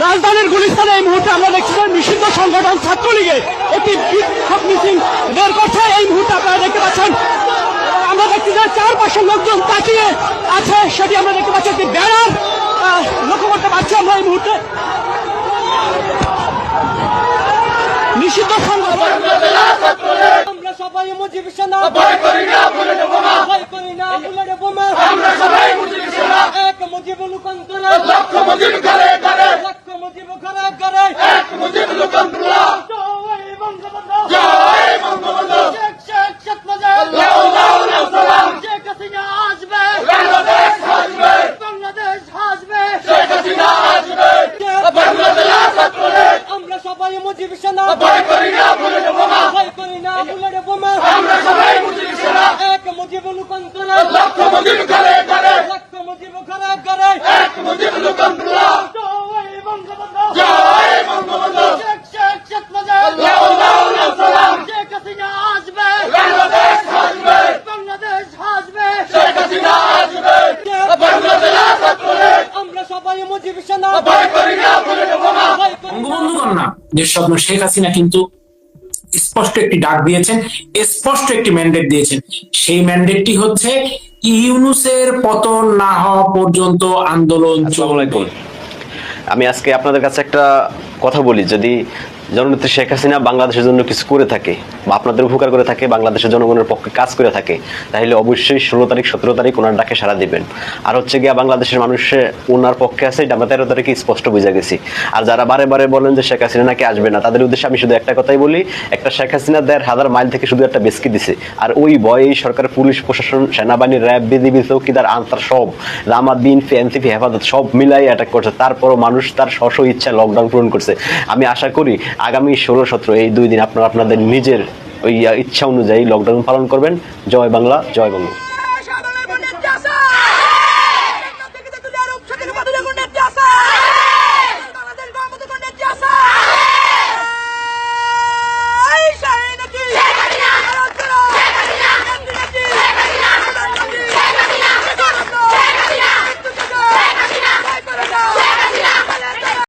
রাজধানীর গুলিস্তানে এই মুহূর্তে আমরা দেখছি যে নিষিদ্ধ সংগঠন ছাত্রলীগে একটি বিক্ষোভ মিছিল বের করছে। এই মুহূর্তে আপনারা দেখতে পাচ্ছেন আমরা দেখছি যে চারপাশে লোকজন তাকিয়ে আছে সেটি আমরা দেখতে পাচ্ছি একটি ব্যানার লক্ষ্য করতে পারছি আমরা এই মুহূর্তে। নিষিদ্ধ সংগঠন। আমরা সবাই মুজিব সেনা। ভয় করি না বুলেট বোমা ভয় করি না বুলেট বোমা আমরা সবাই মুজিব সেনা। এক মুজিব লুকান্তরা লক্ষ মুজিব ঘরে ঘরে লক্ষ মুজিব ঘরে ঘরে এক মুজিব লোকান্তরা জয় বঙ্গবন্ধু জয় বঙ্গবন্ধু শেখ শেখ শেখ মুজিব লাও লাও লাও সালাম শেখ হাসিনা আসবে বাংলাদেশ আসবে বাংলাদেশ আসবে শেখ হাসিনা আসবে বাংলাদেশ আসবে আমরা সবাই মুজিব সেনা ভয় করি না বুলেট বোমা। ভয় করি না বুলেট বোমা। আমরা সবাই মুজিব সেনা এক মুজিব লুকান্তরা। লক্ষ মুজিব ঘরে ঘরে। লক্ষ মুজিব ঘরে ঘরে। এক মুজিব লোকান্তরা। জয় বঙ্গবন্ধু। জয় বঙ্গবন্ধু শেখ শেখ শেখ মুজিব। লাও লাও লাও সালাম। শেখ হাসিনা আসবে। বাংলাদেশ আসবে। বাংলাদেশ আসবে। শেখ হাসিনা আসবে। বাংলাদেশ আসবে। আমরা সবাই মুজিব সেনা। ভয় করি না বুলেট বোমা। করি না দেশরত্ন শেখ হাসিনা কিন্তু স্পষ্ট একটি ডাক দিয়েছেন স্পষ্ট একটি ম্যান্ডেট দিয়েছেন। সেই ম্যান্ডেটটি হচ্ছে ইউনুসের পতন না হওয়া পর্যন্ত আন্দোলন আমি আজকে আপনাদের কাছে একটা কথা বলি যদি জননেত্রী শেখ হাসিনা বাংলাদেশের জন্য কিছু করে থাকে বা আপনাদের উপকার করে থাকে, বাংলাদেশের জনগণের পক্ষে কাজ করে থাকে, তাহলে অবশ্যই ষোলো তারিখ, সতেরো তারিখ ওনার ডাকে সারা দিবেন। আর হচ্ছে গিয়া বাংলাদেশের মানুষে ওনার পক্ষে আছে, এটা আমরা তেরো তারিখে স্পষ্ট বুঝে গেছি। আর যারা বারে বারে বলেন যে শেখ হাসিনা নাকি আসবে না, তাদের উদ্দেশ্যে আমি শুধু একটা কথাই বলি, একটা শেখ হাসিনা দেড় হাজার মাইল থেকে শুধু একটা বেসকি দিছে। আর ওই ভয়ে এই সরকার, পুলিশ, প্রশাসন, সেনাবাহিনী, র্যাব, বিজিবি, চৌকিদার, আনসার সব, জামাত, বিএনপি, এনসিপি, হেফাজত সব মিলাই অ্যাটাক করছে। তারপরও মানুষ তার স্ব ইচ্ছা লকডাউন পূরণ করছে। আমি আশা করি আগামী ষোলো, সতেরো, এই দুই দিন আপনারা আপনাদের নিজের ওই ইচ্ছা অনুযায়ী লকডাউন পালন করবেন। জয় বাংলা জয় বাংলা